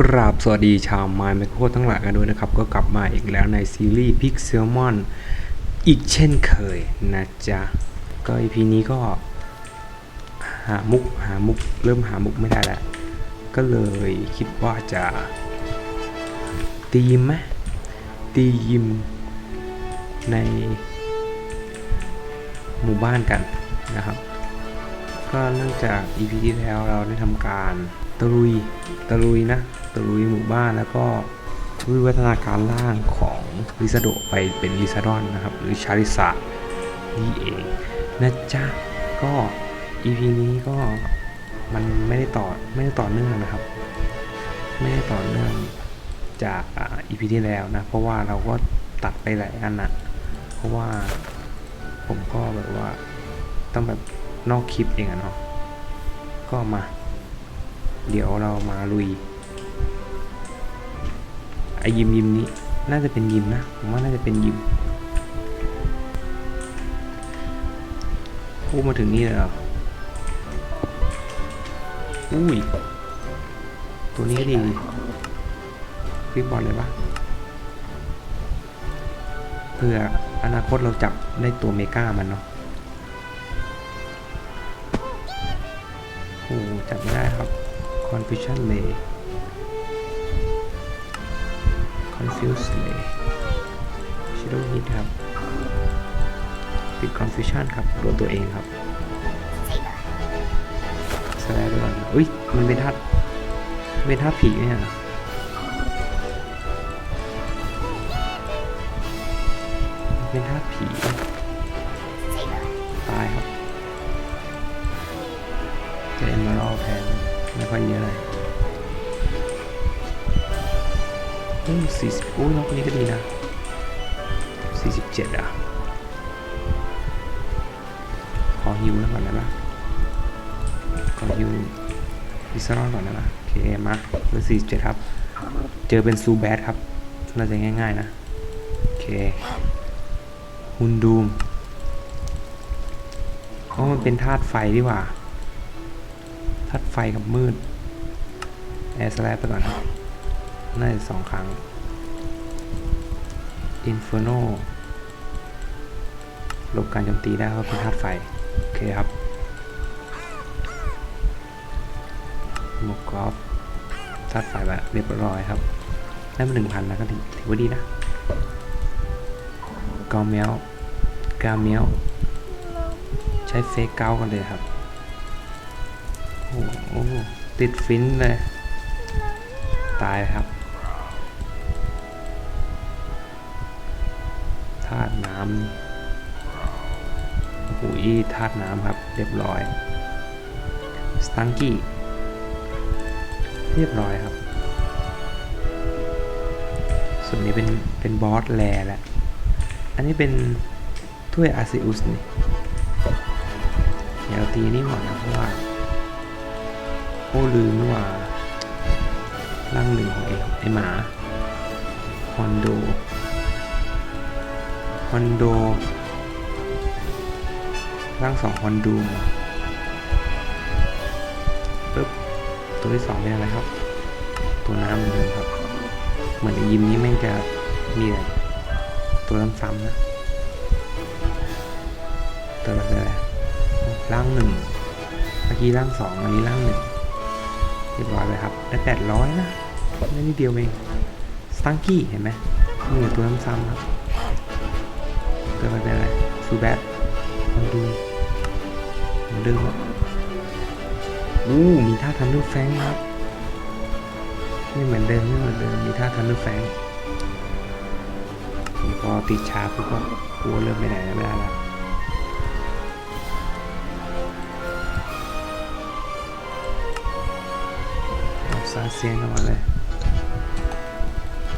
กราบสวัสดีชาวไมค์ไมโครทั้งหลายกันด้วยนะครับ ก็กลับมาอีกแล้วในซีรีส์พิกเซลมอนอีกเช่นเคยนะจ๊ะ ก็ EP นี้ก็หามุกหามุกเริ่มหามุกไม่ได้แล้ว ก็เลยคิดว่าจะ ตียิมไหมตียิมในหมู่บ้านกันนะครับ ก็เนื่องจาก EP ที่แล้วเราได้ทำการตะลุยตะลุยนะ ตลุยหมู่บ้านแล้วก็วิวัฒนาการล่างของลิซาโดไปเป็นลิซาดอนนะครับ หรือชาริสานี่เองนะจ๊ะก็ EP นี้ก็มันไม่ได้ต่อไม่ได้ต่อเนื่องนะครับ ไม่ได้ต่อเนื่องจากอ่า EP ที่แล้วนะ เพราะว่าเราก็ตัดไปหลายอันนะเพราะว่าผมก็แบบว่าต้องแบบนอกคลิปเองอะเนาะก็มา เดี๋ยวเรามาลุย อยิมยิมนี้ น่าจะเป็นยิมนะ ผมว่าน่าจะเป็นยิมพูดมาถึงนี่เลยเหรออุ้ย ตัวนี้ดีคลิบอลเลยปะเพื่ออนาคตเราจับได้ตัวเมกามันเนาะโอ้จับไม่ได้ครับ confusion lay confuse lay shadow hit ครับปิด confusion ครับโดนตัวเองครับสแลดไปก่อนอุ้ยมันเป็นธาเป็นธาผีเนี่ยเป็นธาผีตายครับจะเอ็นมาร์แพงไม่ค่อยเยอะเลย อืมสี่สิบอุ้ยน้องคนนี้ก็ดีนะสี่สิบเจ็ดอะขอฮิวแล้วก่อนได้ปะขอฮิวพิซซ่าก่อนได้ปะโอเคมาเบอร์สี่สิบเจ็ดครับ เจอเป็นซูแบดครับน่าจะง่ายๆนะ โอเคฮุนดูมเพราะมันเป็นธาตุไฟดีกว่าธาตุไฟกับมืดแอร์สแลปไปก่อนครับ น่าจะสองครั้งอินฟ r ร์โนลบการโจมตีได้เพราะเป็นธาตุไฟ โอเคครับหมวกกอล์ฟธาตุไฟแบบเรียบร้อยครับ ได้มาหนึ่งพันนะก็ถือถือว่าดีนะกาเมียวกาเมียวใช้เฟกเก้ากันเลยครับ โอ้โหติดฟินเลย ตายครับำโอ้โหธาตุน้ำครับ เรียบร้อย สตังกี้ เรียบร้อยครับ ส่วนนี้เป็น เป็นบอสแลแหละ อันนี้เป็นถ้วยอาซิอุสนี่เดี๋ยวเราตีนี่ก่อนนะเพราะว่าโอ้ลืมนี่ว่าร่างหนึ่งของไอ้ไอหมาฮอนโด อนโดร่างสองฮอนดูมปึ๊บตัวที่สองเป็นอะไรครับ ตัวน้ำเหมือนเดิมครับ เหมือนไอยิมนี้แม่งจะมีแต่ตัวซ้ำๆนะตัวอะไรเป็นอะไรร่างหนึ่งเมื่อกี้ร่างสองอันนี้ร่างหนึ่งเรียบร้อยไปครับได้แปดร้อยนะไม่นิดเดียวเองสตังกี้เห็นไหมนี่ตัวซ้ำๆครับ เกิดไปเป็นอะไรซูแบทมาดูมือนเดิมครับอู้มีท่าทันดูแฟงครับไม่เหมือนเดิมไม่เหมือนเดิมมีท่าทันดูแฟงพอติดชาปุ๊บก็กลัวเริ่มไปไหนไม่ได้แล้วซาเซียนเข้ามาเลย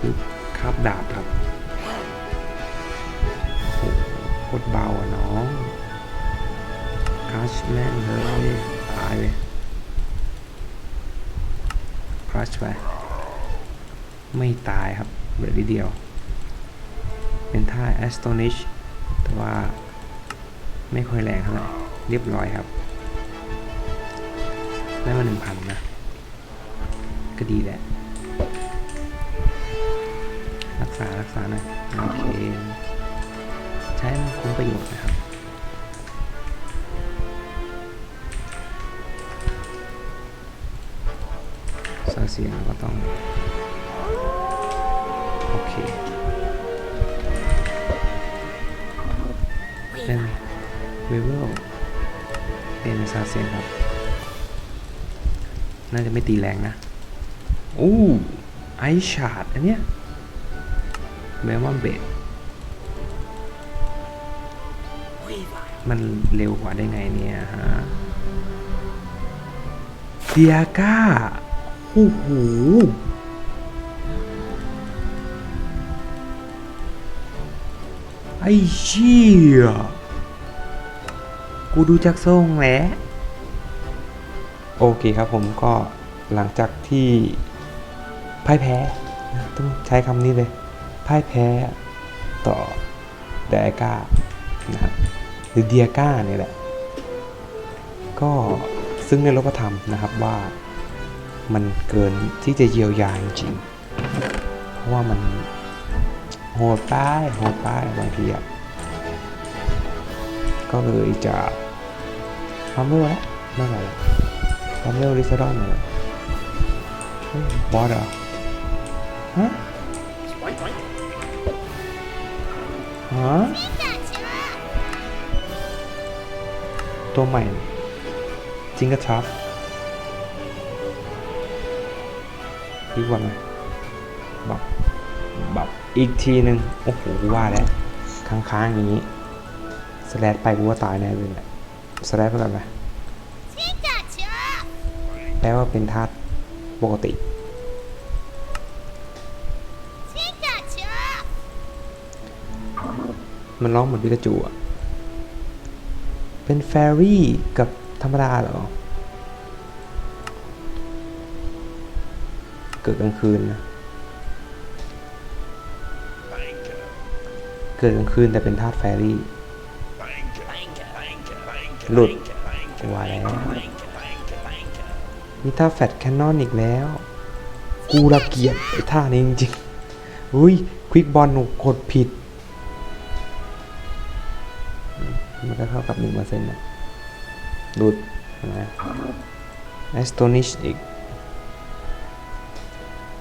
ปึ๊บคาบดาบครับ ตรเบาอะน้องครัชแม่งเลยตายเลยครัชไป ไม่ตายครับเหลือนิดเดียว เป็นท่า astonish แต่ว่าไม่ค่อยแรงเท่าไหร่เรียบร้อยครับ ได้มาหนึ่งพันนะ ก็ดีแหละษา รักษาหน่อยโอเค ช้มันคุ้มประโยชน์นะครับซาเสียงก็ต้อง โอเคเป็นเวเวลเป็นซาเซียนครับ น่าจะไม่ตีแรงนะอู้ไอชาร์ดอันเนี้ยเบลมอนเบด มันเร็วกว่าได้ไงเนี่ยฮะเดียก้าโอ้โหไอ้เชี่ยกูดูจากทรงแหล้วโอเคครับผมก็หลังจากที่พ่ายแพ้ต้องใช้คำนี้เลยพ่ายแพ้ต่อเดก้านะครับ หรือเดียก้าเนี่ยแหละ ก็ซึ่งในรบธรรมนะครับว่ามันเกินที่จะเยียวยาจริง เพราะว่ามันโหดไป้ายโหดไป้ายบางทีอะก็เลยจะทำไม่ไหวแล้วไม่ไหวแล้วทำเร็วริซาดอนเลยเฮ้ยบอสเหรอฮะฮะ ตัวใหม่จิงกะชับดีกว่าไหมบับบับอีกทีหนึ่งโอ้โหว่าแล้วค้างๆอย่างนี้สแลดไปกูว่าตายแน่เลยแหละสแลดไปก่อนไหมแปลว่าเป็นธาตุปกติมันร้องเหมือนพิกาจูอะ เป็นแฟรี่กับธรรมดาเหรอ เกิดกลางคืนนะเกิดกลางคืนแต่เป็นธาตุแฟรี่ หลุดว่าแล้วมีท่าแฟตแคนนอนอีกแล้ว กูระเกียดไอ้ท่านี้จริงๆอุ้ยควิกบอลหนูกดผิด มันก็เท่ากับหนึ่งเปอร์เซ็นต์นะหลุดนะแอสโตนิชอีก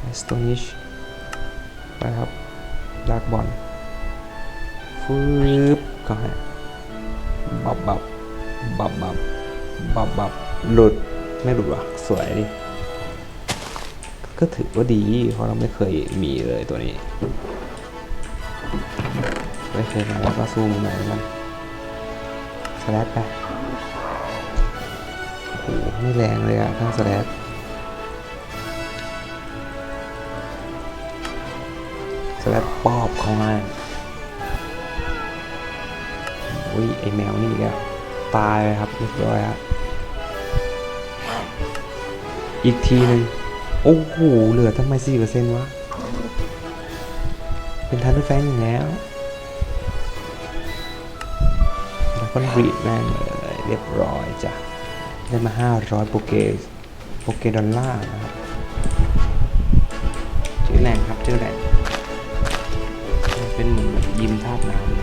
แอสโตนิชไปครับลากบอลฟืบก็ให้บับบับบับบับบับบับหลุดไม่หลุดว่ะสวยดิก็ถือว่าดี เพราะเราไม่เคยมีเลยตัวนี้ ไม่เคยมาแล้วก็สู้มันหน่อยมัน สแลปไปโอ้โหไม่แรงเลยอะทั้งสแลปสแลปปอบเข้ามาอุ้ยไอแมวนี่กแล้วตายเลยครับเรียบร้อยครับอีกทีหนึ่งโอ้โหเหลือทำไมสี่เปอร์เซ็นต์วะ เป็นทันด้วยแฟนอยู่แล้ว แล้วก็รีดแม่งเลยเรียบร้อยจ้ะ ได้มาห้าร้อยโปเกโปเกดอลลาร์นะครับชื่อแหล่งครับชื่อแหล่งเป็นเหมือนยิมธาตุน้ำ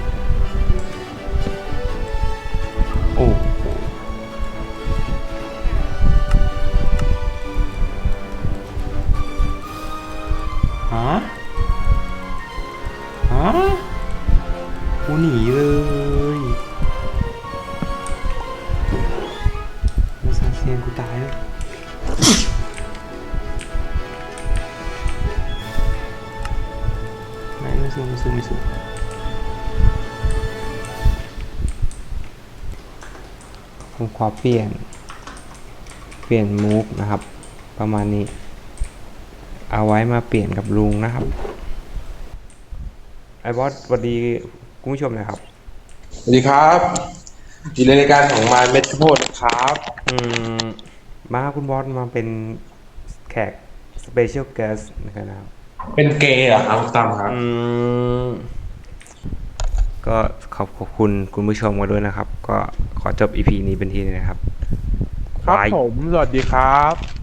สู้ไม่สู้ไม่สู้ผมขอเปลี่ยน เปลี่ยนมูฟนะครับ ประมาณนี้ เอาไว้มาเปลี่ยนกับลุงนะครับ ไอบอสสวัสดีคุณผู้ชมหนะครับ สวัสดีครับอยู่ในรายการของมารเม็ดข้าวโพดครับ อืม มาครับคุณบอสมาเป็นแขกสเปเชียลเกสนะครับ เป็นเกย์เหรอครับตามครับ อืมก็ขอบขอบคุณคุณผู้ชมกันด้วยนะครับ ก็ขอจบ EP นี้เป็นที่นี้นะครับครับาย ผม สวัสดีครับ